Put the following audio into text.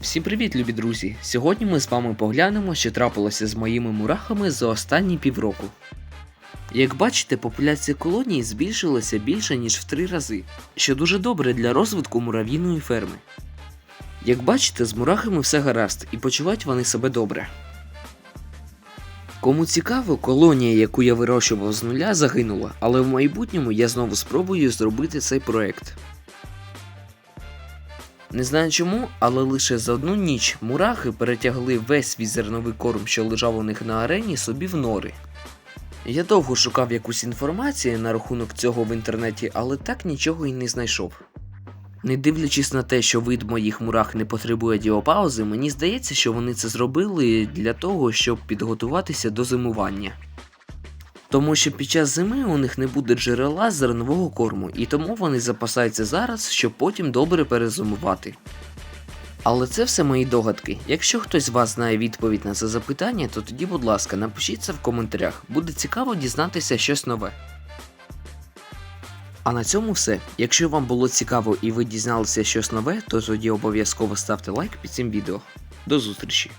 Всім привіт, любі друзі! Сьогодні ми з вами поглянемо, що трапилося з моїми мурахами за останні півроку. Як бачите, популяція колонії збільшилася більше ніж в три рази, що дуже добре для розвитку мурав'їної ферми. Як бачите, з мурахами все гаразд і почувають вони себе добре. Кому цікаво, колонія, яку я вирощував з нуля, загинула, але в майбутньому я знову спробую зробити цей проект. Не знаю чому, але лише за одну ніч мурахи перетягли весь свій зерновий корм, що лежав у них на арені, собі в нори. Я довго шукав якусь інформацію на рахунок цього в інтернеті, але так нічого і не знайшов. Не дивлячись на те, що вид моїх мурах не потребує діопаузи, мені здається, що вони це зробили для того, щоб підготуватися до зимування. Тому що під час зими у них не буде джерела зернового корму, і тому вони запасаються зараз, щоб потім добре перезимувати. Але це все мої догадки. Якщо хтось з вас знає відповідь на це запитання, то тоді, будь ласка, напишіть це в коментарях. Буде цікаво дізнатися щось нове. А на цьому все. Якщо вам було цікаво і ви дізналися щось нове, то тоді обов'язково ставте лайк під цим відео. До зустрічі!